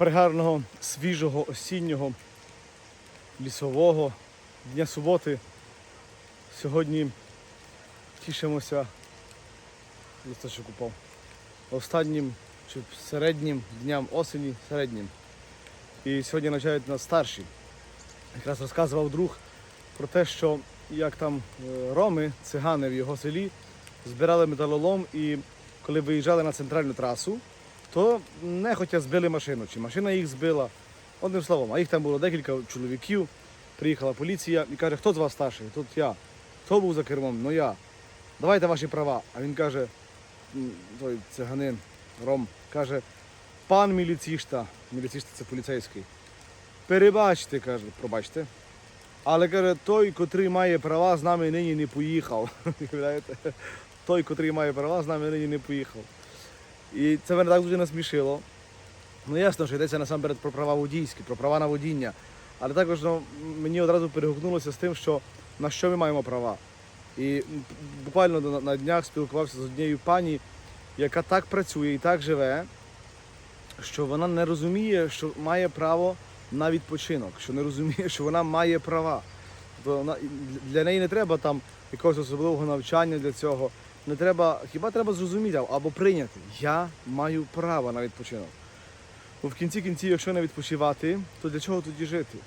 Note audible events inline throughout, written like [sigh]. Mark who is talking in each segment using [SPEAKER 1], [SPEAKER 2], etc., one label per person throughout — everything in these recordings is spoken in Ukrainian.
[SPEAKER 1] пригарного, свіжого, осіннього, лісового дня суботи. Сьогодні тішимося, листочок упав, останнім чи середнім дням осені, середнім. І сьогодні навчають нас старші. Якраз розказував друг про те, що як там е, роми, цигани в його селі збирали металолом і коли виїжджали на центральну трасу, то нехотя збили машину, чи машина їх збила. Одним словом, а їх там було декілька чоловіків. Приїхала поліція і каже, хто з вас старший? Тут я. Хто був за кермом? Ну я. Давайте ваші права. А він каже, той циганин, Ром, каже, пан міліцішта, міліцішта це поліцейський. Перебачте, каже, пробачте. Але каже, той, котрий має права, з нами нині не поїхав. [laughs] Той, котрий має права, з нами нині не поїхав. І це мене так дуже насмішило. Ну ясно, що йдеться насамперед про права водійські, про права на водіння. Але також ну, мені одразу перегукнулося з тим, що на що ми маємо права. І буквально на, днях спілкувався з однією пані, яка так працює і так живе, що вона не розуміє, що має право на відпочинок, що не розуміє, що вона має права. Тобто вона, для неї не треба там якогось особливого навчання для цього. Не треба, хіба треба зрозуміти або прийняти. Я маю право на відпочинок. Бо в кінці кінців, якщо не відпочивати, то для чого тоді жити?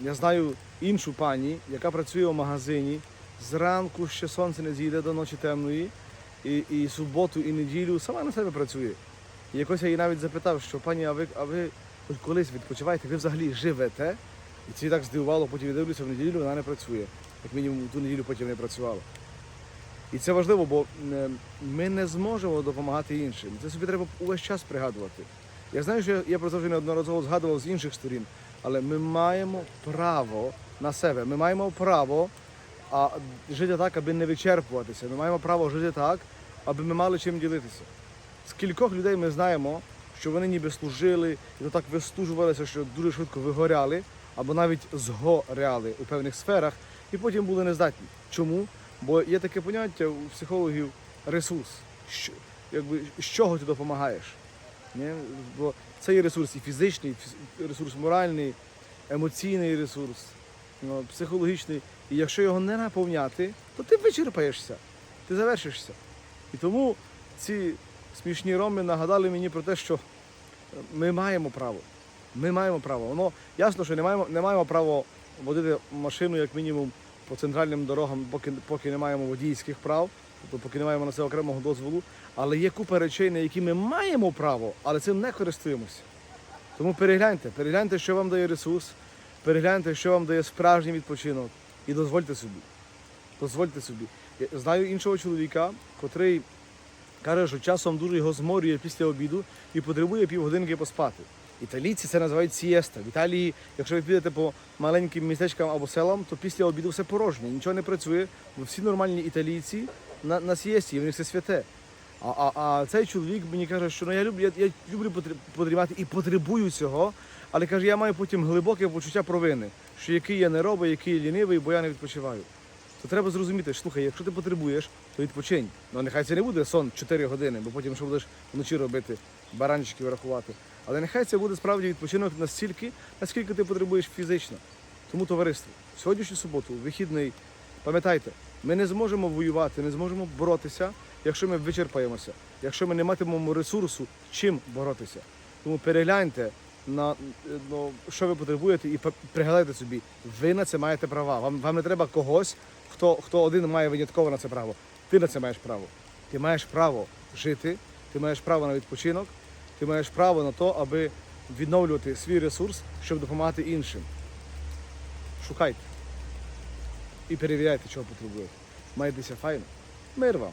[SPEAKER 1] Я знаю іншу пані, яка працює у магазині. Зранку ще сонце не зійде до ночі темної, і, і суботу, і неділю сама на себе працює. І якось я її навіть запитав, що пані, а ви, а ви колись відпочиваєте, ви взагалі живете? І це так здивувало, потім я дивлюся, в неділю вона не працює. Як мінімум ту неділю потім не працювала. І це важливо, бо е, ми не зможемо допомагати іншим. Це собі треба увесь час пригадувати. Я знаю, що я- про це вже неодноразово згадував з інших сторін, але ми маємо право на себе. Ми маємо право а, жити так, аби не вичерпуватися. Ми маємо право жити так, аби ми мали чим ділитися. Скількох людей ми знаємо, що вони ніби служили і то так вистужувалися, що дуже швидко вигоряли, або навіть згоряли у певних сферах, і потім були нездатні. Чому? Бо є таке поняття у психологів ресурс. Що, якби, з чого ти допомагаєш? Ні? Бо це є ресурс і фізичний, і ресурс моральний, емоційний ресурс, ну, психологічний. І якщо його не наповняти, то ти вичерпаєшся, ти завершишся. І тому ці смішні роми нагадали мені про те, що ми маємо право. Ми маємо право. Воно ясно, що не маємо, не маємо право водити машину як мінімум по центральним дорогам, поки, поки не маємо водійських прав, тобто поки не маємо на це окремого дозволу. Але є купа речей, на які ми маємо право, але цим не користуємося. Тому перегляньте, перегляньте, що вам дає ресурс, перегляньте, що вам дає справжній відпочинок, і дозвольте собі. Дозвольте собі. Я знаю іншого чоловіка, котрий каже, що часом дуже його зморює після обіду і потребує півгодинки поспати. Італійці це називають сієста. В Італії, якщо ви підете по маленьким містечкам або селам, то після обіду все порожнє, нічого не працює, бо всі нормальні італійці на, на сієсті, і в них все святе. А, а, а цей чоловік мені каже, що ну я люблю, я, я люблю подрімати і потребую цього, але каже, я маю потім глибоке почуття провини, що який я не робив, який я лінивий, бо я не відпочиваю. То треба зрозуміти, що, слухай, якщо ти потребуєш, то відпочинь. Ну нехай це не буде сон 4 години, бо потім що будеш вночі робити, баранчиків рахувати. Але нехай це буде справді відпочинок настільки, наскільки ти потребуєш фізично. Тому товариство, в сьогоднішню суботу, вихідний, пам'ятайте, ми не зможемо воювати, не зможемо боротися, якщо ми вичерпаємося, якщо ми не матимемо ресурсу, чим боротися. Тому перегляньте на ну, що ви потребуєте, і пригадайте собі, ви на це маєте права. Вам, вам не треба когось, хто, хто один має винятково на це право. Ти на це маєш право. Ти маєш право жити, ти маєш право на відпочинок, ти маєш право на те, аби відновлювати свій ресурс, щоб допомагати іншим. Шукайте і перевіряйте, чого потребуєте. Майтеся файно. Мир вам!